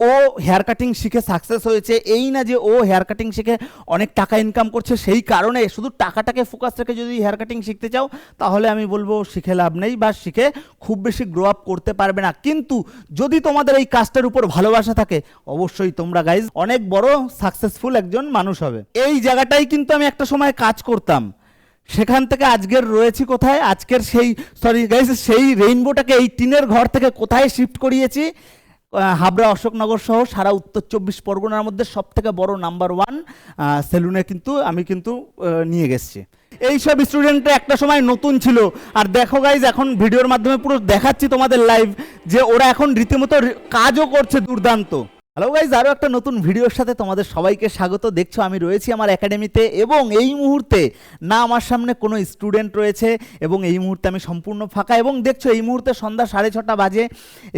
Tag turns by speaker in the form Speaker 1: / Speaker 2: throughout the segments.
Speaker 1: ও hair cutting শিখে success হয়েছে। এই না যে ও হেয়ার কাটিং শিখে অনেক টাকা ইনকাম করছে, সেই কারণে শুধু টাকাটাকে ফোকাস রেখে যদি হেয়ার কাটিং শিখতে চাও, তাহলে আমি বলব শিখে লাভ নেই বা শিখে খুব বেশি গ্রো আপ করতে পারবে না। কিন্তু যদি তোমাদের এই কাজটার উপর ভালোবাসা থাকে, অবশ্যই তোমরা গাইজ অনেক বড় সাকসেসফুল একজন মানুষ হবে। এই জায়গাটাই কিন্তু আমি একটা সময় কাজ করতাম। সেখান থেকে আজকের রয়েছি কোথায়? আজকের সেই সরি গাইজ সেই রেইনবোটাকে এই টিনের ঘর থেকে কোথায় শিফট করিয়েছি? হাবড়া অশোকনগর সহ সারা উত্তর চব্বিশ পরগনার মধ্যে সব থেকে বড় নাম্বার ওয়ান সেলুনে কিন্তু আমি কিন্তু নিয়ে গেছি। এইসব স্টুডেন্টরা একটা সময় নতুন ছিল। আর দেখো গাইজ এখন ভিডিওর মাধ্যমে পুরো দেখাচ্ছি তোমাদের লাইভ যে ওরা এখন রীতিমতো কাজও করছে দুর্দান্ত। হ্যালো গাইজ আরও একটা নতুন ভিডিওর সাথে তোমাদের সবাইকে স্বাগত। দেখছ, আমি রয়েছি আমার একাডেমিতে এবং এই মুহূর্তে না আমার সামনে কোনো স্টুডেন্ট রয়েছে এবং এই মুহূর্তে আমি সম্পূর্ণ ফাঁকা এবং দেখছ, এই মুহূর্তে সন্ধ্যা সাড়ে ছটা বাজে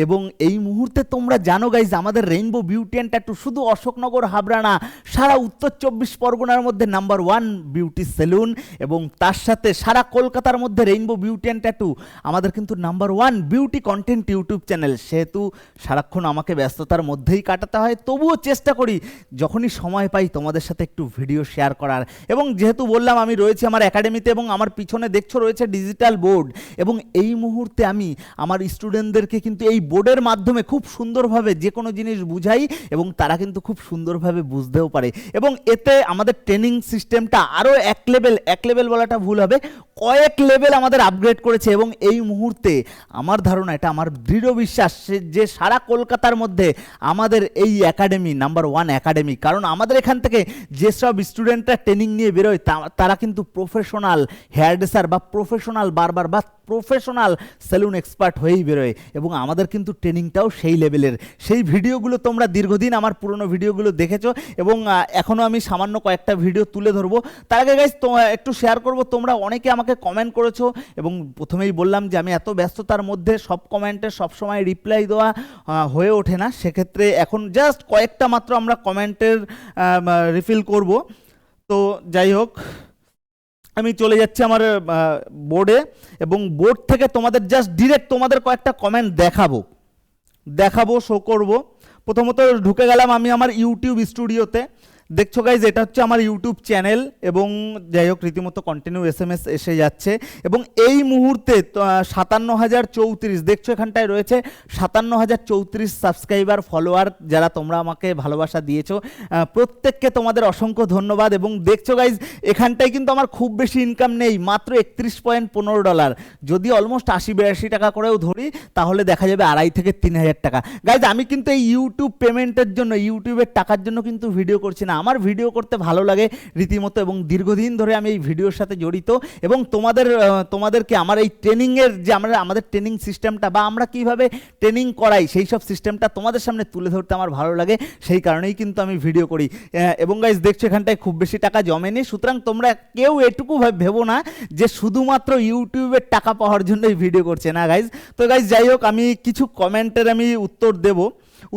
Speaker 1: এবং এই মুহূর্তে তোমরা জানো গাইজ আমাদের রেইনবো বিউটি অ্যান্ড ট্যাটু শুধু অশোকনগর হাবড়া না সারা উত্তর চব্বিশ পরগনার মধ্যে নাম্বার ওয়ান বিউটি সেলুন এবং তার সাথে সারা কলকাতার মধ্যে রেইনবো বিউটি অ্যান্ড ট্যাটু আমাদের কিন্তু number one beauty content YouTube channel. সেহেতু সারাক্ষণ আমাকে ব্যস্ততার মধ্যেই কাটাতে হয়, তবুও চেষ্টা করি যখনই সময় পাই তোমাদের সাথে একটু ভিডিও শেয়ার করার। এবং যেহেতু বললাম আমি রয়েছি আমার একাডেমিতে এবং আমার পিছনে দেখছ রয়েছে ডিজিটাল বোর্ড এবং এই মুহূর্তে আমি আমার স্টুডেন্টদেরকে কিন্তু এই বোর্ডের মাধ্যমে খুব সুন্দরভাবে যে কোনো জিনিস বুঝাই এবং তারা কিন্তু খুব সুন্দরভাবে বুঝতেও পারে। এবং এতে আমাদের ট্রেনিং সিস্টেমটা আরও এক লেভেল এক লেভেল বলাটা ভুল হবে, কয়েক লেভেল আমাদের আপগ্রেড করেছে। এবং এই মুহূর্তে আমার ধারণা, এটা আমার দৃঢ় বিশ্বাস যে সারা কলকাতার মধ্যে আমাদের এই একাডেমি নাম্বার ওয়ান একাডেমি কারণ আমাদের এখান থেকে যেসব স্টুডেন্টরা ট্রেনিং নিয়ে বেরোয় তারা কিন্তু প্রফেশনাল হেয়ার বা প্রফেশনাল বারবার বা প্রফেশনাল সেলুন এক্সপার্ট হয়েই বেরোয় এবং আমাদের কিন্তু ট্রেনিংটাও সেই লেভেলের সেই ভিডিওগুলো তোমরা দীর্ঘদিন আমার পুরনো ভিডিওগুলো দেখেছ এবং এখনও আমি সামান্য কয়েকটা ভিডিও তুলে ধরবো। তার আগে গাইজ একটু শেয়ার করব। তোমরা অনেকে আমাকে কমেন্ট করেছ এবং প্রথমেই বললাম যে আমি এত ব্যস্ততার মধ্যে সব কমেন্টে সবসময় রিপ্লাই দেওয়া হয়ে ওঠে না। সেক্ষেত্রে এখন জাস্ট কয়েকটা মাত্র আমরা কমেন্টের রিফিল করব। তো যাই হোক, আমি চলে যাচ্ছি আমার বোর্ডে এবং বোর্ড থেকে তোমাদের জাস্ট ডিরেক্ট তোমাদের কয়েকটা কমেন্ট দেখাবো। দেখাবো শো করব। প্রথমত ঢুকে গেলাম আমি আমার ইউটিউব স্টুডিওতে দেখছ গাইজ এটা হচ্ছে আমার ইউটিউব চ্যানেল এবং যাই হোক, রীতিমতো কন্টিনিউ এস এম এস এসে যাচ্ছে। এবং এই মুহূর্তে সাতান্ন হাজার চৌত্রিশ, দেখছ এখানটায় রয়েছে সাতান্ন হাজার চৌত্রিশ সাবস্ক্রাইবার ফলোয়ার যারা তোমরা আমাকে ভালোবাসা দিয়েছ। প্রত্যেককে তোমাদের অসংখ্য ধন্যবাদ এবং দেখছ গাইজ এখানটায় কিন্তু আমার খুব বেশি ইনকাম নেই, মাত্র একত্রিশ পয়েন্ট পনেরো ডলার। যদি অলমোস্ট আশি বিরাশি টাকা করেও ধরি, তাহলে দেখা যাবে আড়াই থেকে তিন হাজার টাকা। গাইজ আমি কিন্তু এই ইউটিউব পেমেন্টের জন্য ইউটিউবের টাকার জন্য কিন্তু ভিডিও করছি না। আমার ভিডিও করতে ভালো লাগে রীতিমতো এবং দীর্ঘদিন ধরে আমি এই ভিডিওর সাথে জড়িত এবং তোমাদের তোমাদেরকে আমার এই ট্রেনিংয়ের যে আমরা, আমাদের ট্রেনিং সিস্টেমটা বা আমরা কীভাবে ট্রেনিং করাই সেই সব সিস্টেমটা তোমাদের সামনে তুলে ধরতে আমার ভালো লাগে, সেই কারণেই কিন্তু আমি ভিডিও করি। এবং গাইজ দেখছ এখানটায় খুব বেশি টাকা জমেনি, সুতরাং তোমরা কেউ এটুকু ভেবো না যে শুধুমাত্র ইউটিউবের টাকা পাওয়ার জন্যই ভিডিও করছে না গাইজ তো গাইজ যাই হোক, আমি কিছু কমেন্টের আমি উত্তর দেবো।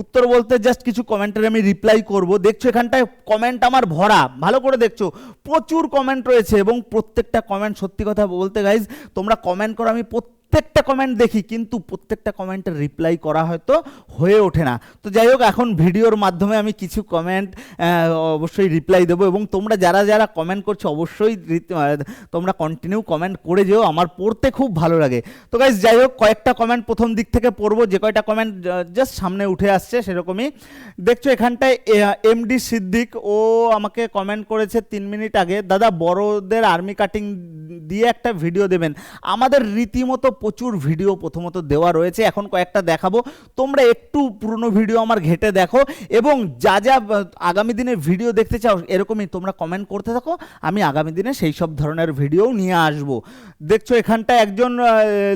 Speaker 1: উত্তর বলতে জাস্ট কিছু কমেন্টের আমি রিপ্লাই করব। দেখছ এখানটায় কমেন্ট আমার ভরা, ভালো করে দেখছ। প্রচুর কমেন্ট রয়েছে এবং প্রত্যেকটা কমেন্ট সত্যি কথা বলতে গাইজ তোমরা কমেন্ট করো, আমি প্রত্যেকটা কমেন্ট দেখি, কিন্তু প্রত্যেকটা কমেন্টের রিপ্লাই করা হয়তো হয়ে ওঠে না। তো যাই হোক, এখন ভিডিওর মাধ্যমে আমি কিছু কমেন্ট অবশ্যই রিপ্লাই দেবো এবং তোমরা যারা যারা কমেন্ট করছ, অবশ্যই তোমরা কন্টিনিউ কমেন্ট করে যেও। আমার পড়তে খুব ভালো লাগে। তো গাইজ যাই হোক, কয়েকটা কমেন্ট প্রথম দিক থেকে পড়ব। যে কয়টা কমেন্ট জাস্ট সামনে উঠে আসছে সেরকমই। দেখছ এখানটায় এমডি সিদ্দিক, ও আমাকে কমেন্ট করেছে তিন মিনিট আগে, দাদা, বড়দের আর্মি কাটিং দিয়ে একটা ভিডিও দেবেন। আমাদের রীতিমতো প্রচুর ভিডিও প্রথমত দেওয়া রয়েছে। এখন কয়েকটা দেখাবো। তোমরা একটু পুরনো ভিডিও আমার ঘেটে দেখো এবং যা যা আগামী দিনে ভিডিও দেখতে চাও এরকমই তোমরা কমেন্ট করতে থাকো। আমি আগামী দিনে সেই সব ধরনের ভিডিও নিয়ে আসব। দেখছ এখানটা একজন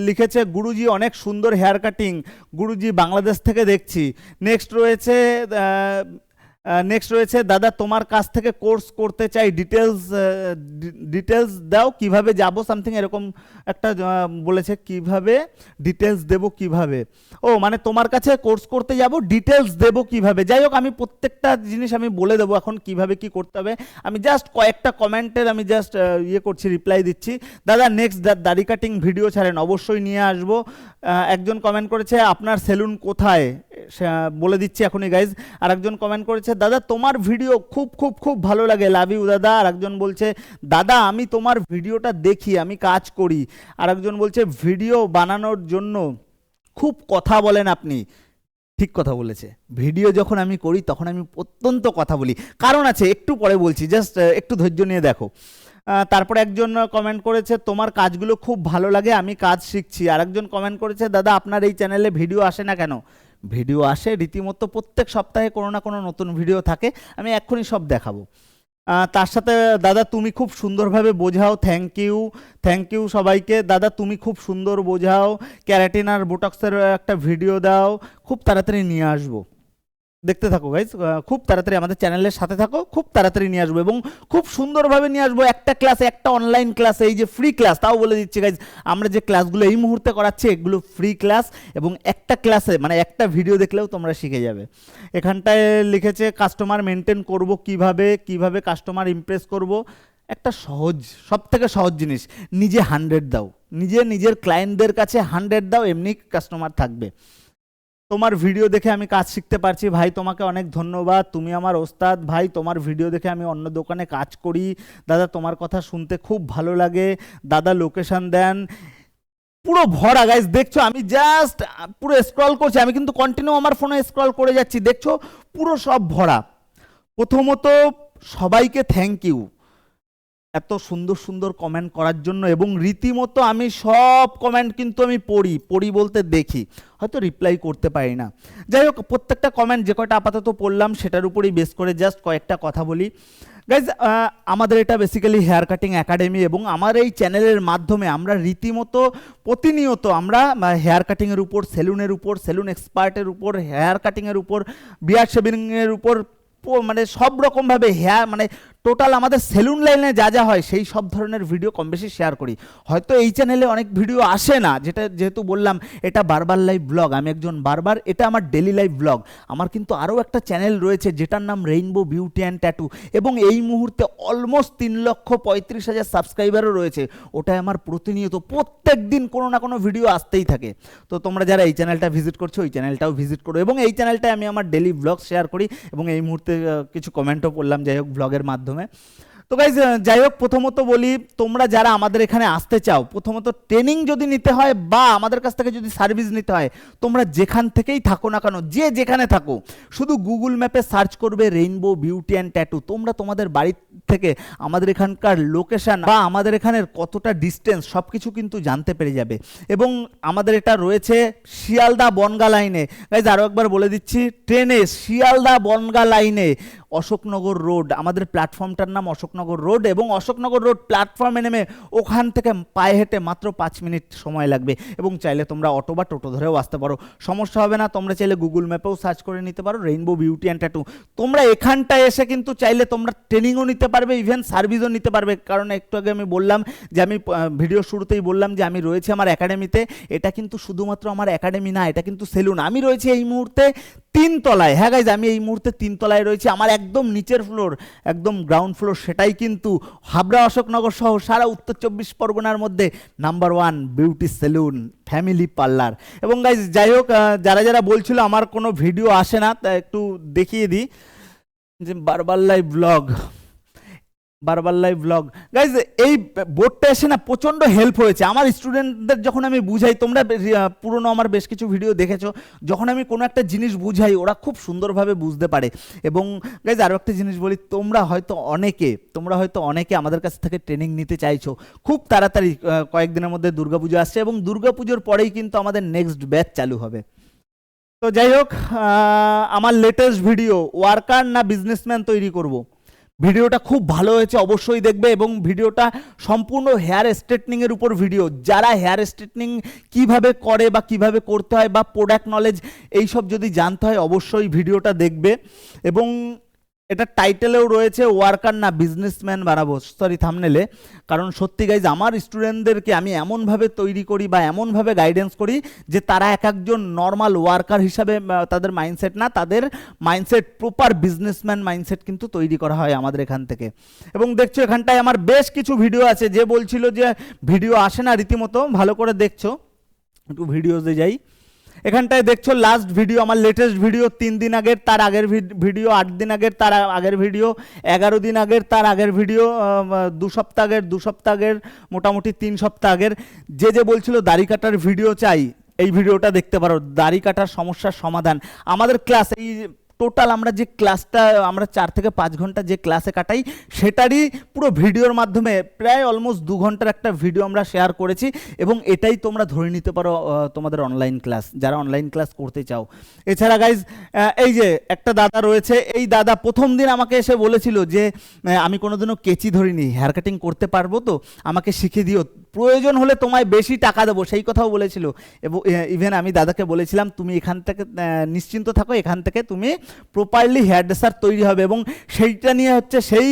Speaker 1: লিখেছে, গুরুজি, অনেক সুন্দর হেয়ার কাটিং গুরুজি, বাংলাদেশ থেকে দেখছি। নেক্সট রয়েছে নেক্সট রয়েছে, দাদা, তোমার কাছ থেকে কোর্স করতে চাই। ডিটেলস ডিটেলস দাও, কীভাবে যাব? সামথিং এরকম একটা বলেছে, কীভাবে ডিটেলস দেব, কীভাবে? ও মানে তোমার কাছে কোর্স করতে যাব ডিটেলস দেব, কীভাবে? যাই হোক, আমি প্রত্যেকটা জিনিস আমি বলে দেবো এখন, কীভাবে কি করতে হবে। আমি জাস্ট কয়েকটা কমেন্টের আমি জাস্ট ইয়ে করছি রিপ্লাই দিচ্ছি। দাদা নেক্সট দাড়ি কাটিং ভিডিও ছাড়েন, অবশ্যই নিয়ে আসব। একজন কমেন্ট করেছে, আপনার সেলুন কোথায়? বলে দিচ্ছি এখনই গাইজ আর একজন কমেন্ট করেছে দাদা, তোমার ভিডিও খুব খুব খুব ভালো লাগে। লাভ ইউ দাদা। আর একজন বলছে, দাদা, আমি তোমার ভিডিওটা দেখি, আমি কাজ করি। আর একজন বলছে, ভিডিও বানানোর জন্য খুব কথা বলেন আপনি। ঠিক কথা বলেছে। ভিডিও যখন আমি করি, তখন আমি অত্যন্ত কথা বলি। কারণ আছে, একটু পরে বলছি জাস্ট একটু ধৈর্য নিয়ে দেখো। তারপরে একজন কমেন্ট করেছে, তোমার কাজগুলো খুব ভালো লাগে, আমি কাজ শিখছি। আর একজন কমেন্ট করেছে, দাদা, আপনার এই চ্যানেলে ভিডিও আসে না কেন? ভিডিও আসে, রীতিমতো প্রত্যেক সপ্তাহে কোনো না কোনো নতুন ভিডিও থাকে, আমি এক্ষুনি সব দেখাবো। তার সাথে, দাদা তুমি খুব সুন্দরভাবে বোঝাও থ্যাংক ইউ থ্যাংক ইউ সবাইকে। দাদা তুমি খুব সুন্দর বোঝাও, ক্যারাটিন আর বোটক্সের একটা ভিডিও দাও, খুব তাড়াতাড়ি নিয়ে আসব। দেখতে থাকো গাইজ খুব তাড়াতাড়ি আমাদের চ্যানেলের সাথে থাকো, খুব তাড়াতাড়ি নিয়ে আসব এবং খুব সুন্দরভাবে নিয়ে আসব একটা ক্লাসে একটা অনলাইন ক্লাসে এই যে ফ্রি ক্লাস তাও বলে দিচ্ছি গাইজ আমরা যে ক্লাসগুলো এই মুহূর্তে করাচ্ছি, এগুলো ফ্রি ক্লাস এবং একটা ক্লাসে মানে একটা ভিডিও দেখলেও তোমরা শিখে যাবে। এখানটায় লিখেছে কাস্টমার মেনটেন করব কীভাবে কীভাবে কাস্টমার ইমপ্রেস করব? একটা সহজ সব থেকে সহজ জিনিস, নিজে হান্ড্রেড দাও। নিজে নিজের ক্লায়েন্টদের কাছে হান্ড্রেড দাও, এমনি কাস্টমার থাকবে। তোমার ভিডিও দেখে আমি কাজ শিখতে পারছি। ভাই, তোমাকে অনেক ধন্যবাদ। তুমি আমার ওস্তাদ। ভাই, তোমার ভিডিও দেখে আমি অন্য দোকানে কাজ করি। দাদা, তোমার কথা শুনতে খুব ভালো লাগে। দাদা লোকেশন দেন। পুরো ভরা গাইজ দেখছ? আমি জাস্ট পুরো স্ক্রল করছি। আমি কিন্তু কন্টিনিউ আমার ফোনে স্ক্রল করে যাচ্ছি। দেখছ? পুরো সব ভরা। প্রথমত, সবাইকে থ্যাংক ইউ এত সুন্দর সুন্দর কমেন্ট করার জন্য এবং রীতিমতো আমি সব কমেন্ট কিন্তু আমি পড়ি পড়ি বলতে দেখি। হয়তো রিপ্লাই করতে পারি না। যাই হোক, প্রত্যেকটা কমেন্ট যে কয়টা আপাতত পড়লাম সেটার উপরেই বেস করে জাস্ট কয়েকটা কথা বলি। গাইজ আমাদের এটা বেসিক্যালি হেয়ার কাটিং একাডেমি এবং আমার এই চ্যানেলের মাধ্যমে আমরা রীতিমতো প্রতিনিয়ত আমরা হেয়ার কাটিংয়ের উপর সেলুনের উপর সেলুন এক্সপার্টের উপর হেয়ার কাটিংয়ের উপর বিয়ার শেভিংয়ের উপর মানে সব রকমভাবে হেয়ার মানে টোটাল আমাদের সেলুন লাইনে যা যা হয়, সেই সব ধরনের ভিডিও কম বেশি শেয়ার করি। হয়তো এই চ্যানেলে অনেক ভিডিও আসে না, যেটা যেহেতু বললাম, এটা বারবার লাইভ ব্লগ আমি একজন বারবার, এটা আমার ডেলি লাইভ ব্লগ আমার কিন্তু আরও একটা চ্যানেল রয়েছে, যেটার নাম রেইনবো বিউটি অ্যান্ড ট্যাটু এবং এই মুহূর্তে অলমোস্ট তিন লক্ষ পঁয়ত্রিশ হাজার সাবস্ক্রাইবারও রয়েছে। ওটাই আমার প্রতিনিয়ত প্রত্যেক দিন কোনো না কোনো ভিডিও আসতেই থাকে। তো তোমরা যারা এই চ্যানেলটা ভিজিট করছ ওই চ্যানেলটাও ভিজিট করো। এবং এই চ্যানেলটায় আমি আমার ডেলি ব্লগ শেয়ার করি। এবং এই মুহূর্তে কিছু কমেন্টও করলাম। যাই হোক ব্লগের মাধ্যমে তো গাইজ যাই হোক, প্রথমত বলি, তোমরা যারা আমাদের এখানে আসতে চাও, প্রথমত ট্রেনিং যদি নিতে হয় বা আমাদের কাছ থেকে যদি সার্ভিস নিতে হয়, তোমরা যেখান থেকেই থাকো না কেন, যে যেখানে থাকো, শুধু গুগল ম্যাপে সার্চ করবে রেইনবো বিউটি অ্যান্ড ট্যাটু তোমরা তোমাদের বাড়ির থেকে আমাদের এখানকার লোকেশন বা আমাদের এখানের কতটা ডিস্টেন্স সব কিছু কিন্তু জানতে পেরে যাবে। এবং আমাদের এটা রয়েছে শিয়ালদা বনগা লাইনে গাইজ আরও একবার বলে দিচ্ছি ট্রেনে শিয়ালদা বনগা লাইনে অশোকনগর রোড, আমাদের প্ল্যাটফর্মটার নাম অশোকনগর রোড এবং অশোকনগর রোড প্ল্যাটফর্মে নেমে ওখান থেকে পায়ে হেঁটে মাত্র পাঁচ মিনিট সময় লাগবে এবং চাইলে তোমরা অটো বা টোটো ধরেও আসতে পারো। সমস্যা হবে না, তোমরা চাইলে গুগল ম্যাপেও সার্চ করে নিতে পারো রেইনবো বিউটি অ্যান্ড ট্যাটু তোমরা এখানটায় এসে কিন্তু চাইলে তোমরা ট্রেনিংও নিতে পারবে ইভেন সার্ভিসও নিতে পারবে। কারণ একটু আগে আমি বললাম যে আমি ভিডিও শুরুতেই বললাম যে আমি রয়েছি আমার একাডেমিতে এটা কিন্তু শুধুমাত্র আমার একাডেমি না, এটা কিন্তু সেলুন আমি রয়েছি এই মুহূর্তে তিনতলায়। হ্যাঁ গাইজ আমি এই মুহূর্তে তিনতলায় রয়েছি। আমার একদম নিচের ফ্লোর একদম গ্রাউন্ড ফ্লোর সেটাই কিন্তু হাবড়া অশোকনগর সহ সারা উত্তর চব্বিশ পরগনার মধ্যে number one beauty salon family parlour এবং গাইজ যাই হোক যারা যারা বলছিল আমার কোনো ভিডিও আসে না, তা একটু দেখিয়ে দিই। যে বারবার লাইভ ব্লগ বারবার লাইভ ব্লগ গাইজ এই বোর্ডটা এসে না প্রচণ্ড হেল্প হয়েছে। আমার স্টুডেন্টদের যখন আমি বুঝাই, তোমরা পুরনো আমার বেশ কিছু ভিডিও দেখেছ, যখন আমি কোনো একটা জিনিস বুঝাই, ওরা খুব সুন্দরভাবে বুঝতে পারে। এবং গাইজ আরও একটা জিনিস বলি, তোমরা হয়তো অনেকে, তোমরা হয়তো অনেকে আমাদের কাছ থেকে ট্রেনিং নিতে চাইছো। খুব তাড়াতাড়ি কয়েকদিনের মধ্যে দুর্গাপুজো আসছে এবং দুর্গাপুজোর পরেই কিন্তু আমাদের নেক্সট ব্যাচ চালু হবে। তো যাই হোক আমার লেটেস্ট ভিডিও ওয়ার্কার না বিজনেসম্যান তৈরি করব। ভিডিওটা খুব ভালো হয়েছে, অবশ্যই দেখবে এবং ভিডিওটা সম্পূর্ণ হেয়ার স্ট্রেটনিংয়ের উপর ভিডিও যারা হেয়ার স্ট্রেটনিং কীভাবে করে বা কীভাবে করতে হয় বা প্রোডাক্ট নলেজ এইসব যদি জানতে হয়, অবশ্যই ভিডিওটা দেখবে। এবং এটা টাইটেলেও রয়েছে ওয়ার্কার না বিজনেসম্যান বানাবো সরি থামনেলে কারণ সত্যি গাইজ আমার স্টুডেন্টদেরকে আমি এমনভাবে তৈরি করি বা এমনভাবে গাইডেন্স করি যে তারা এক একজন নর্মাল ওয়ার্কার হিসাবে তাদের মাইন্ডসেট না, তাদের মাইন্ডসেট প্রপার বিজনেসম্যান মাইন্ডসেট কিন্তু তৈরি করা হয় আমাদের এখান থেকে। এবং দেখছ এখানটায় আমার বেশ কিছু ভিডিও আছে যে বলছিল যে ভিডিও আসে না রীতিমতো, ভালো করে দেখছ। একটু ভিডিওতে যাই। এখানটায় দেখছ লাস্ট ভিডিও আমার লেটেস্ট ভিডিও তিন দিন আগের, তার আগের ভিডিও আট দিন আগের, তার আগের ভিডিও এগারো দিন আগের, তার আগের ভিডিও দু সপ্তাহ আগের, দু সপ্তাহ আগের, মোটামুটি তিন সপ্তাহ আগের। যে যে বলছিল দাড়ি কাটার ভিডিও চাই, এই ভিডিওটা দেখতে পারো। দাড়ি কাটার সমস্যার সমাধান। আমাদের ক্লাস এই টোটাল আমরা যে ক্লাসটা, আমরা চার থেকে পাঁচ ঘণ্টা যে ক্লাসে কাটাই, সেটারই পুরো ভিডিওর মাধ্যমে প্রায় অলমোস্ট দু ঘণ্টার একটা ভিডিও আমরা শেয়ার করেছি এবং এটাই তোমরা ধরে নিতে পারো তোমাদের অনলাইন ক্লাস যারা অনলাইন ক্লাস করতে চাও। এছাড়া গাইজ এই যে একটা দাদা রয়েছে, এই দাদা প্রথম দিন আমাকে এসে বলেছিল যে আমি কোনোদিনও কেচি ধরিনি হেয়ার কাটিং করতে পারব তো, আমাকে শিখে দিও। প্রয়োজন হলে তোমায় বেশি টাকা দেবো। সেই কথাও বলেছিল। এবং ইভেন আমি দাদাকে বলেছিলাম, তুমি এখান থেকে নিশ্চিন্ত থাকো, এখান থেকে তুমি প্রপারলি হেয়ার ড্রেসার তৈরি হবে এবং সেইটা নিয়ে হচ্ছে সেই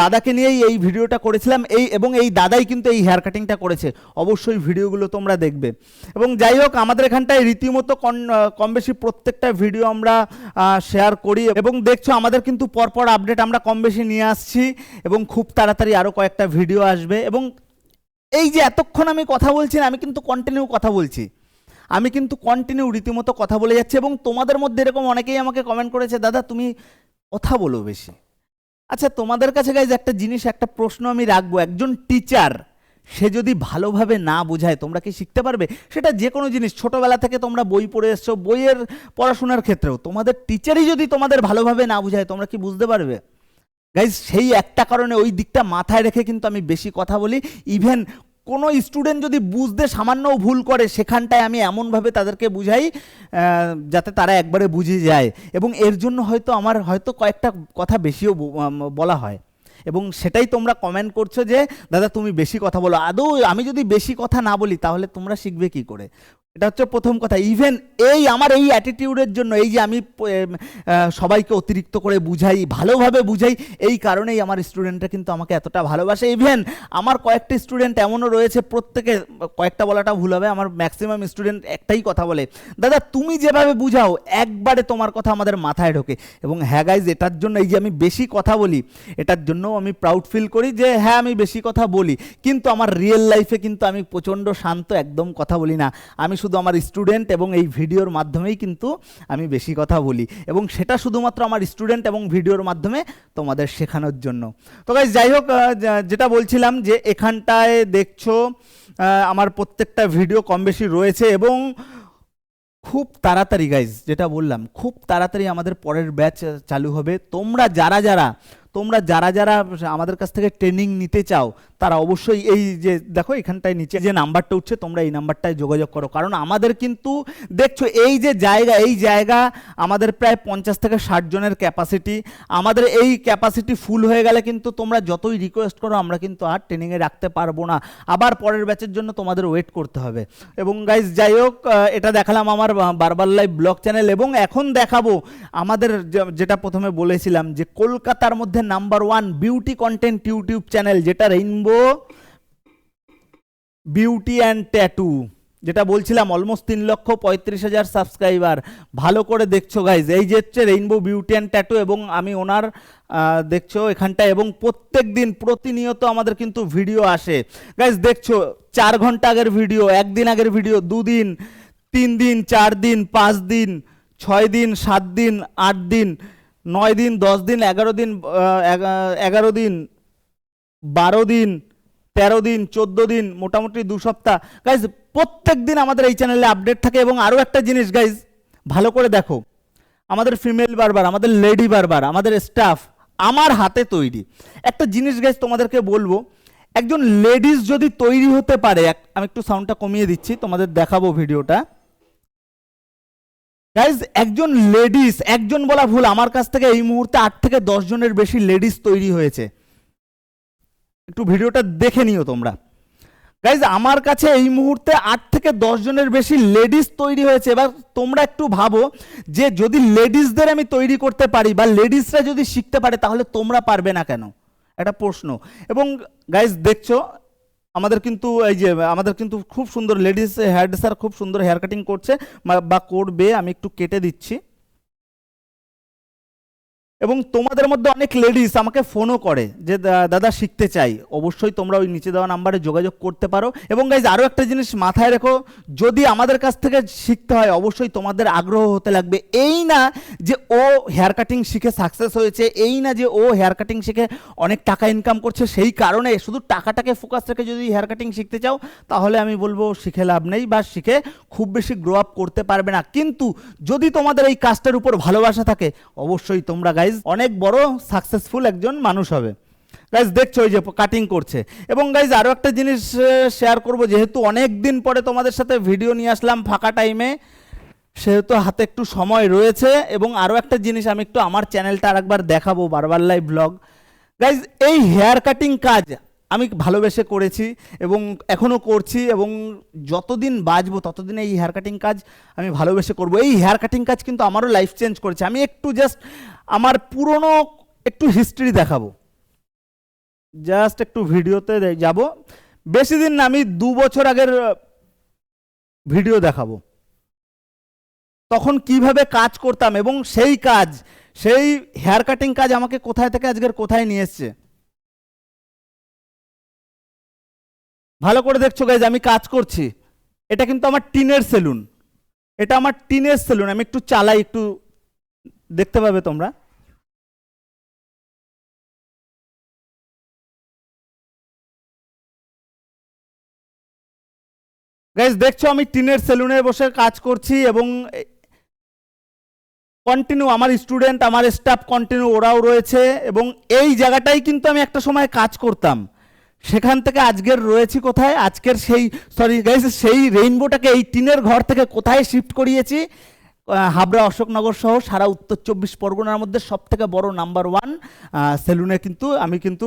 Speaker 1: দাদাকে নিয়েই এই ভিডিওটা করেছিলাম এই এবং এই দাদাই কিন্তু এই হেয়ার কাটিংটা করেছে। অবশ্যই ভিডিওগুলো তোমরা দেখবে। এবং যাই হোক আমাদের এখানটায় রীতিমতো কম বেশি প্রত্যেকটা ভিডিও আমরা শেয়ার করি এবং দেখছ আমাদের কিন্তু পরপর আপডেট আমরা কম বেশি নিয়ে আসছি এবং খুব তাড়াতাড়ি আরও কয়েকটা ভিডিও আসবে এবং এই যে এতক্ষণ আমি কথা বলছি না, আমি কিন্তু কন্টিনিউ কথা বলছি। আমি কিন্তু কন্টিনিউ রীতিমতো কথা বলে যাচ্ছি এবং তোমাদের মধ্যে এরকম অনেকেই আমাকে কমেন্ট করেছে, দাদা, তুমি কথা বলো বেশি। আচ্ছা তোমাদের কাছে গাইজ একটা জিনিস, একটা প্রশ্ন আমি রাখব। একজন টিচার সে যদি ভালোভাবে না বোঝায়, তোমরা কি শিখতে পারবে? সেটা যে কোনো জিনিস, ছোটবেলা থেকে তোমরা বই পড়ে এসছো, বইয়ের পড়াশোনার ক্ষেত্রেও। তোমাদের টিচারই যদি তোমাদের ভালোভাবে না বোঝায়, তোমরা কি বুঝতে পারবে? গাইজ সেই একটা কারণে ওই দিকটা মাথায় রেখে কিন্তু আমি বেশি কথা বলি। ইভেন কোনো স্টুডেন্ট যদি বুঝতে সামান্যও ভুল করে, সেখানটায় আমি এমনভাবে তাদেরকে বুঝাই যাতে তারা একবারে বুঝে যায়। এবং এর জন্য হয়তো আমার হয়তো কয়েকটা কথা বেশিও বলা হয়। এবং সেটাই তোমরা কমেন্ট করছ যে, দাদা তুমি বেশি কথা বলো। আদৌ আমি যদি বেশি কথা না বলি, তাহলে তোমরা শিখবে কি করে? এটা হচ্ছে প্রথম কথা। ইভেন এই আমার এই অ্যাটিটিউডের জন্য, এই যে আমি সবাইকে অতিরিক্ত করে বুঝাই, ভালোভাবে বুঝাই, এই কারণেই আমার স্টুডেন্টরা কিন্তু আমাকে এতটা ভালোবাসে। ইভেন আমার কয়েকটা স্টুডেন্ট এমনও রয়েছে, প্রত্যেকে কয়েকটা বলাটা ভুল হবে, আমার ম্যাক্সিমাম স্টুডেন্ট একটাই কথা বলে, দাদা, তুমি যেভাবে বুঝাও, একবারে তোমার কথা আমাদের মাথায় ঢোকে। এবং হ্যাঁ গাইজ এটার জন্য এই যে আমি বেশি কথা বলি, এটার জন্যও আমি প্রাউড ফিল করি যে হ্যাঁ আমি বেশি কথা বলি। কিন্তু আমার রিয়েল লাইফে কিন্তু আমি প্রচণ্ড শান্ত, একদম কথা বলি না। আমি শুধু আমার স্টুডেন্ট এবং এই ভিডিওর মাধ্যমেই কিন্তু আমি বেশি কথা বলি। এবং সেটা শুধুমাত্র আমার স্টুডেন্ট এবং ভিডিওর মাধ্যমে তোমাদের শেখানোর জন্য। তো গাইজ যাই হোক যেটা বলছিলাম যে এখানটায় দেখছ আমার প্রত্যেকটা ভিডিও কম বেশি রয়েছে এবং খুব তাড়াতাড়ি গাইজ যেটা বললাম, খুব তাড়াতাড়ি আমাদের পরের ব্যাচ চালু হবে। তোমরা যারা যারা তোমরা যারা যারা আমাদের কাছ থেকে ট্রেনিং নিতে চাও, তারা অবশ্যই এই যে, দেখো এখানটায় নিচে যে নাম্বারটা উঠছে, তোমরা এই নাম্বারটায় যোগাযোগ করো। কারণ আমাদের কিন্তু, দেখছ, এই যে জায়গা, এই জায়গা আমাদের প্রায় পঞ্চাশ থেকে ষাট জনের ক্যাপাসিটি আমাদের এই ক্যাপাসিটি ফুল হয়ে গেলে কিন্তু তোমরা যতই রিকোয়েস্ট করো, আমরা কিন্তু আর ট্রেনিংয়ে রাখতে পারব না। আবার পরের ব্যাচের জন্য তোমাদের ওয়েট করতে হবে। এবং গাইজ যাই হোক এটা দেখালাম আমার বারবার লাইভ ব্লগ চ্যানেল এবং এখন দেখাবো আমাদের যেটা প্রথমে বলেছিলাম যে, কলকাতার মধ্যে number one beauty content YouTube channel যেটা রেইনবো বিউটি অ্যান্ড ট্যাটু যেটা বলছিলাম অলমোস্ট তিন লক্ষ পঁয়ত্রিশ হাজার সাবস্ক্রাইবার ভালো করে দেখছ গাইজ এই যে হচ্ছে রেইনবো বিউটি অ্যান্ড ট্যাটু এবং আমি ওনার দেখছ এখানটায় এবং প্রত্যেক দিন প্রতিনিয়ত আমাদের কিন্তু ভিডিও আসে। গাইজ দেখছ, চার ঘণ্টা আগের ভিডিও একদিন আগের ভিডিও দুদিন, তিন দিন, চার দিন, পাঁচ দিন, ছয় দিন, সাত দিন, আট দিন নয় দিন, দশ দিন, এগারো দিন এগারো দিন, বারো দিন, তেরো দিন, চোদ্দ দিন, মোটামুটি দু সপ্তাহ। গাইজ প্রত্যেক দিন আমাদের এই চ্যানেলে আপডেট থাকে এবং আরও একটা জিনিস গাইজ ভালো করে দেখো। আমাদের ফিমেল বারবার আমাদের লেডি বারবার আমাদের স্টাফ আমার হাতে তৈরি। একটা জিনিস গাইজ তোমাদেরকে বলব, একজন লেডিস যদি তৈরি হতে পারে আমি একটু সাউন্ডটা কমিয়ে দিচ্ছি, তোমাদের দেখাবো ভিডিওটা গাইজ একজন লেডিস একজন বলা ভুল, আমার কাছ থেকে এই মুহূর্তে আট থেকে দশ জনের বেশি লেডিস তৈরি হয়েছে। একটু ভিডিওটা দেখে নিও তোমরা। গাইজ আমার কাছে এই মুহূর্তে আট থেকে দশ জনের বেশি লেডিস তৈরি হয়েছে। এবার তোমরা একটু ভাবো যে যদি লেডিসদের আমি তৈরি করতে পারি বা লেডিসরা যদি শিখতে পারে, তাহলে তোমরা পারবে না কেন? একটা প্রশ্ন। এবং গাইজ দেখছ আমাদের কিন্তু এই যে, আমাদের কিন্তু খুব সুন্দর লেডিস হেয়ার ড্রেসার খুব সুন্দর হেয়ার কাটিং করছে, বা- বা, করবে, আমি একটু কেটে দিচ্ছি। এবং তোমাদের মধ্যে অনেক লেডিস আমাকে ফোনও করে যে দাদা শিখতে চাই। অবশ্যই তোমরা ওই নিচে দেওয়া নাম্বারে যোগাযোগ করতে পারো। এবং গাইজ আরও একটা জিনিস মাথায় রেখো, যদি আমাদের কাছ থেকে শিখতে হয়, অবশ্যই তোমাদের আগ্রহ হতে লাগবে। এই না যে, ও হেয়ার কাটিং শিখে সাকসেস হয়েছে, এই না যে, ও হেয়ার কাটিং শিখে অনেক টাকা ইনকাম করছে, সেই কারণে শুধু টাকাটাকে ফোকাস রেখে যদি হেয়ার কাটিং শিখতে চাও, তাহলে আমি বলব শিখে লাভ নেই বা শিখে খুব বেশি গ্রো আপ করতে পারবে না। কিন্তু যদি তোমাদের এই কাজটার উপর ভালোবাসা থাকে, অবশ্যই তোমরা গাইজ অনেক বড় সাকসেসফুল একজন মানুষ হবে। গাইজ দেখছ ওই যে কাটিং করছে। এবং গাইজ আরও একটা জিনিস শেয়ার করব, যেহেতু অনেক দিন পরে তোমাদের সাথে ভিডিও নিয়ে আসলাম ফাঁকা টাইমে সেহেতু হাতে একটু সময় রয়েছে এবং আরও একটা জিনিস আমি একটু আমার চ্যানেলটা আরেকবার দেখাবো বারবার লাইভ ব্লগ গাইজ এই হেয়ার কাটিং কাজ আমি ভালোবেসে করেছি এবং এখনও করছি এবং যতদিন বাঁচবো ততদিন এই হেয়ার কাটিং কাজ আমি ভালোবেসে করব। এই হেয়ার কাটিং কাজ কিন্তু আমারও লাইফ চেঞ্জ করেছে। আমি একটু জাস্ট আমার পুরনো একটু হিস্ট্রি দেখাবো। জাস্ট একটু ভিডিওতে যাব। বেশি দিন না, আমি দু বছর আগের ভিডিও দেখাবো। তখন কীভাবে কাজ করতাম এবং সেই কাজ, সেই হেয়ার কাটিং কাজ আমাকে কোথায় থেকে আজকের কোথায় নিয়ে এসছে? ভালো করে দেখছ গাইজ আমি কাজ করছি। এটা কিন্তু আমার টিনের সেলুন। এটা আমার টিনের সেলুন, আমি একটু চালাই, একটু দেখতে পাবে তোমরা। গাইজ দেখছ আমি টিনের সেলুনে বসে কাজ করছি এবং কন্টিনিউ আমার স্টুডেন্ট আমার স্টাফ কন্টিনিউ ওরাও রয়েছে এবং এই জায়গাটাই কিন্তু আমি একটা সময় কাজ করতাম। সেখান থেকে আজকের রয়েছি কোথায়? আজকের সেই সরি গাইজ সেই রেইনবোটাকে এই টিনের ঘর থেকে কোথায় শিফট করিয়েছি? হাবড়া অশোকনগর সহ সারা উত্তর চব্বিশ পরগনার মধ্যে সব থেকে বড় নাম্বার ওয়ান সেলুনে কিন্তু আমি কিন্তু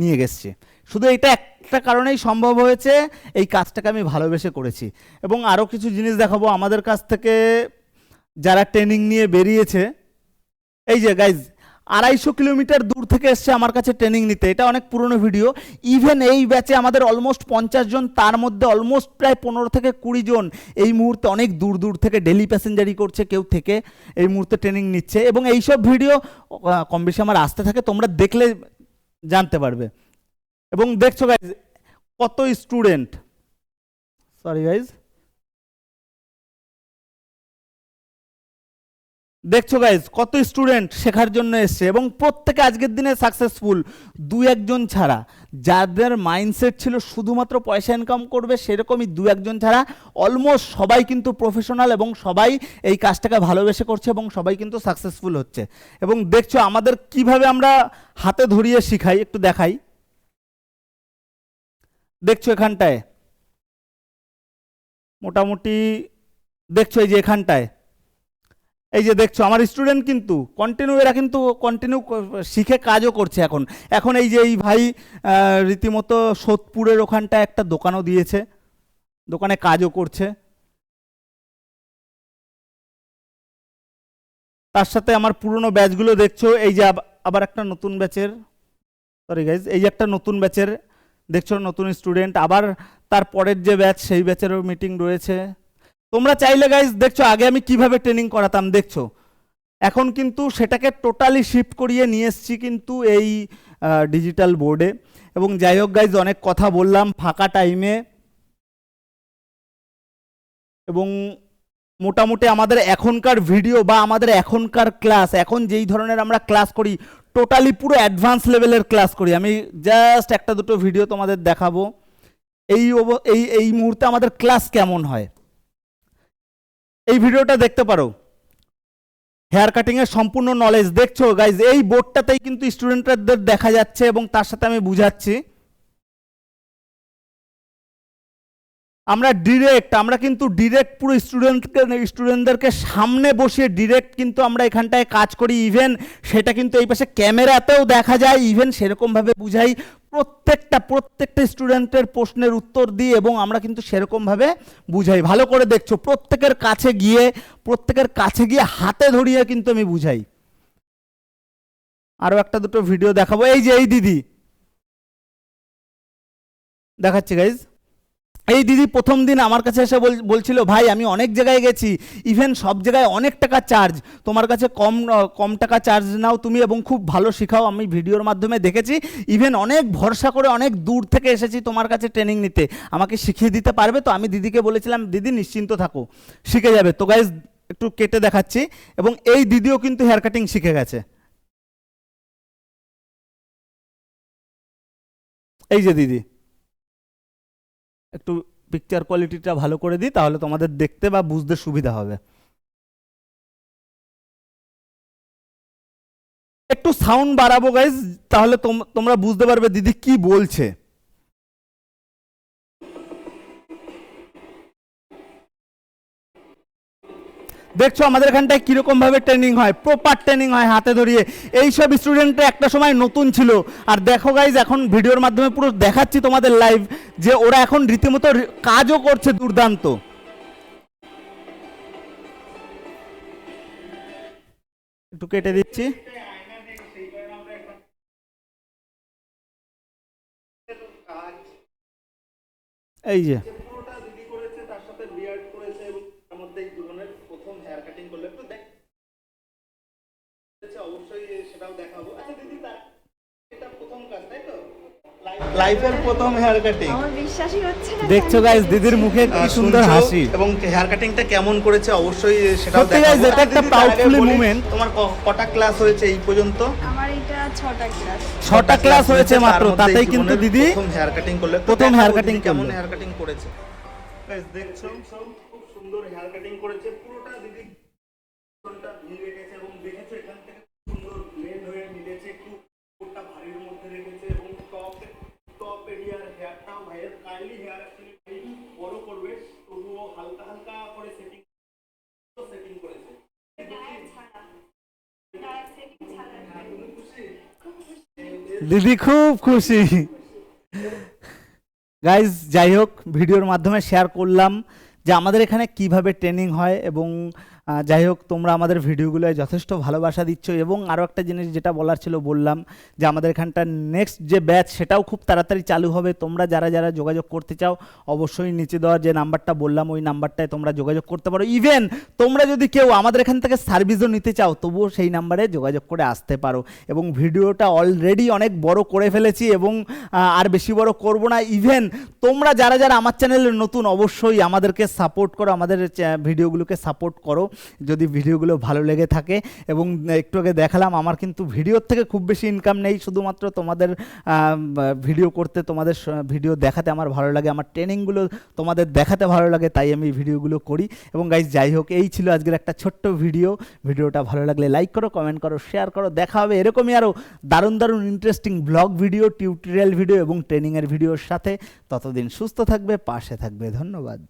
Speaker 1: নিয়ে গেছি। শুধু এটা একটা কারণেই সম্ভব হয়েছে, এই কাজটাকে আমি ভালোবেসে করেছি। এবং আরও কিছু জিনিস দেখাবো আমাদের কাছ থেকে যারা ট্রেনিং নিয়ে বেরিয়েছে। এই যে গাইজ আড়াইশো কিলোমিটার দূর থেকে এসছে আমার কাছে ট্রেনিং নিতে। এটা অনেক পুরনো ভিডিও ইভেন এই ব্যাচে আমাদের অলমোস্ট পঞ্চাশ জন, তার মধ্যে অলমোস্ট প্রায় পনেরো থেকে কুড়ি জন এই মুহূর্তে অনেক দূর দূর থেকে ডেলি প্যাসেঞ্জারি করছে, কেউ থেকে এই মুহূর্তে ট্রেনিং নিচ্ছে। এবং এইসব ভিডিও কম বেশি আমার আসতে থাকে, তোমরা দেখলে জানতে পারবে। এবং দেখছ গাইজ কত স্টুডেন্ট সরি গাইজ দেখছ গাইজ কত স্টুডেন্ট শেখার জন্য এসছে এবং প্রত্যেকে আজকের দিনে সাকসেসফুল দু একজন ছাড়া। যাদের মাইন্ডসেট ছিল শুধুমাত্র পয়সা ইনকাম করবে, সেরকমই দু একজন ছাড়া অলমোস্ট সবাই কিন্তু প্রফেশনাল এবং সবাই এই কাজটাকে ভালোবেসে করছে এবং সবাই কিন্তু সাকসেসফুল হচ্ছে। এবং দেখছ আমাদের কীভাবে আমরা হাতে ধরিয়ে শিখাই, একটু দেখাই। দেখছ এখানটায়। মোটামুটি দেখছ এই যে এখানটায়। এই যে দেখছ, আমার স্টুডেন্ট কিন্তু কন্টিনিউ এরা কিন্তু কন্টিনিউ শিখে কাজও করছে এখন। এখন এই যে এই ভাই রীতিমতো সোদপুরের ওখানটা একটা দোকানও দিয়েছে, দোকানে কাজও করছে। তার সাথে আমার পুরনো ব্যাচগুলো দেখছ, এই যে আবার একটা নতুন ব্যাচের সরি গাইজ এই যে একটা নতুন ব্যাচের, দেখছ নতুন স্টুডেন্ট আবার তার পরের যে ব্যাচ, সেই ব্যাচেরও মিটিং রয়েছে। তোমরা চাইলে গাইজ দেখছ, আগে আমি কীভাবে ট্রেনিং করাতাম, দেখছ। এখন কিন্তু সেটাকে টোটালি শিফট করিয়ে নিয়ে এসছি কিন্তু এই ডিজিটাল বোর্ডে এবং যাই হোক গাইজ অনেক কথা বললাম ফাঁকা টাইমে এবং মোটামুটি আমাদের এখনকার ভিডিও বা আমাদের এখনকার ক্লাস এখন যেই ধরনের আমরা ক্লাস করি টোটালি পুরো অ্যাডভান্স লেভেলের ক্লাস করি। আমি জাস্ট একটা দুটো ভিডিও তোমাদের দেখাবো। এই এই এই মুহূর্তে আমাদের ক্লাস কেমন হয়? এই ভিডিওটা দেখতে পারো। হেয়ার কাটিং এর সম্পূর্ণ নলেজ দেখছ? গাইজ এই বোর্ডটাতেই কিন্তু স্টুডেন্টদের দেখা যাচ্ছে এবং তার সাথে আমি বুঝাচ্ছি। আমরা ডিরেক্ট আমরা কিন্তু ডিরেক্ট পুরো স্টুডেন্টকে স্টুডেন্টদেরকে সামনে বসিয়ে ডিরেক্ট কিন্তু আমরা এখানটায় কাজ করি। ইভেন সেটা কিন্তু এই পাশে ক্যামেরাতেও দেখা যায়। ইভেন সেরকমভাবে বুঝাই। প্রত্যেকটা প্রত্যেকটা স্টুডেন্টের প্রশ্নের উত্তর দিই এবং আমরা কিন্তু সেরকমভাবে বুঝাই। ভালো করে দেখছ, প্রত্যেকের কাছে গিয়ে, প্রত্যেকের কাছে গিয়ে হাতে ধরিয়ে কিন্তু আমি বুঝাই। আরও একটা দুটো ভিডিও দেখাবো। এই যে, এই দিদি। দেখাচ্ছি গাইজ এই দিদি প্রথম দিন আমার কাছে এসে বল- বলছিল, ভাই, আমি অনেক জায়গায় গেছি। ইভেন সব জায়গায় অনেক টাকা চার্জ তোমার কাছে কম কম টাকা চার্জ নাও তুমি এবং খুব ভালো শেখাও। আমি ভিডিওর মাধ্যমে দেখেছি। ইভেন অনেক ভরসা করে অনেক দূর থেকে এসেছি তোমার কাছে ট্রেনিং নিতে। আমাকে শিখিয়ে দিতে পারবে তো? আমি দিদিকে বলেছিলাম, দিদি, নিশ্চিন্ত থাকো। শিখে যাবে। তো গাইজ একটু কেটে দেখাচ্ছি এবং এই দিদিও কিন্তু হেয়ার কাটিং শিখে গেছে। এই যে দিদি। একটু পিকচার কোয়ালিটিটা ভালো করে দিই, তাহলে তোমাদের দেখতে বা বুঝতে সুবিধা হবে। একটু সাউন্ড বাড়াবো গাইজ তাহলে তোম- তোমরা বুঝতে পারবে দিদি কি বলছে। দেখছ আমাদের এখানটায় কীরকম ভাবে ট্রেনিং হয় প্রপার ট্রেনিং হয় হাতে ধরিয়ে। এইসব স্টুডেন্টরা একটা সময় নতুন ছিল। আর দেখো গাইজ এখন ভিডিওর মাধ্যমে পুরো দেখাচ্ছি তোমাদের লাইভ যে ওরা এখন রীতিমতো কাজও করছে দুর্দান্ত। একটু কেটে দিচ্ছি। এই যে
Speaker 2: পুরোটা দিদি করেছে তার সাথে বিয়ার্ড করেছে এবং তার মধ্যে এই দুজনের প্রথম হেয়ার কাটিং করল একটু দেখ আচ্ছা, অবশ্যই সেটাও দেখাবো আচ্ছা দিদি তার এটা প্রথম কাজ তাই তো লাইফের প্রথম হেয়ার কাটিং
Speaker 3: আমার বিশ্বাসই হচ্ছে না
Speaker 1: দেখছ
Speaker 3: আমি
Speaker 1: দিদির মুখে কি সুন্দর হাসি।
Speaker 2: এবং হেয়ার কাটিংটা কেমন করেছে অবশ্যই সেটাও
Speaker 1: guys,
Speaker 2: দেখাবো।
Speaker 1: এটা একটা
Speaker 2: বলি,
Speaker 1: moment।
Speaker 2: তোমার কটা ক্লাস হয়েছে এই পর্যন্ত?
Speaker 3: আমার এটা ছটা ক্লাস
Speaker 1: ছটা ক্লাস হয়েছে মাত্র তাতেই কিন্তু দিদি
Speaker 2: প্রথম হেয়ার কাটিং করল।
Speaker 1: প্রথম
Speaker 2: দিদি
Speaker 1: cutting
Speaker 2: কেমন হেয়ার কাটিং করেছে। Guys, দেখছ? খুব সুন্দর হেয়ার কাটিং করেছে। দিদি খুব খুশি।
Speaker 1: গাইজ যাই হোক, ভিডিওর মাধ্যমে শেয়ার করলাম যে আমাদের এখানে কীভাবে ট্রেনিং হয় এবং যাই হোক, তোমরা আমাদের ভিডিওগুলোয় যথেষ্ট ভালোবাসা দিচ্ছ এবং আরও একটা জিনিস যেটা বলার ছিল, বললাম যে আমাদের এখানটা নেক্সট যে ব্যাচ সেটাও খুব তাড়াতাড়ি চালু হবে। তোমরা যারা যারা যোগাযোগ করতে চাও, অবশ্যই নিচে দেওয়া যে নাম্বারটা বললাম, ওই নাম্বারটায় তোমরা যোগাযোগ করতে পারো। ইভেন তোমরা যদি কেউ আমাদের এখান থেকে সার্ভিসও নিতে চাও, তবুও সেই নাম্বারে যোগাযোগ করে আসতে পারো। এবং ভিডিওটা অলরেডি অনেক বড় করে ফেলেছি এবং আর বেশি বড় করব না। ইভেন তোমরা যারা যারা আমার চ্যানেলে নতুন, অবশ্যই আমাদেরকে সাপোর্ট করো, আমাদের ভিডিওগুলোকে সাপোর্ট করো। যদি ভিডিওগুলো ভালো লেগে থাকে এবং একটু আগে দেখালাম, আমার কিন্তু ভিডিওর থেকে খুব বেশি ইনকাম নেই। শুধুমাত্র তোমাদের ভিডিও করতে, তোমাদের ভিডিও দেখাতে আমার ভালো লাগে, আমার ট্রেনিংগুলো তোমাদের দেখাতে ভালো লাগে, তাই আমি ভিডিওগুলো করি। এবং গাইজ যাই হোক, এই ছিল আজকের একটা ছোট্ট ভিডিও। ভিডিওটা ভালো লাগলে লাইক করো কমেন্ট করো শেয়ার করো, দেখা হবে এরকমই আরও দারুণ দারুণ interesting blog video tutorial video এবং ট্রেনিংয়ের ভিডিওর সাথে। ততদিন সুস্থ থাকবে, পাশে থাকবে। ধন্যবাদ।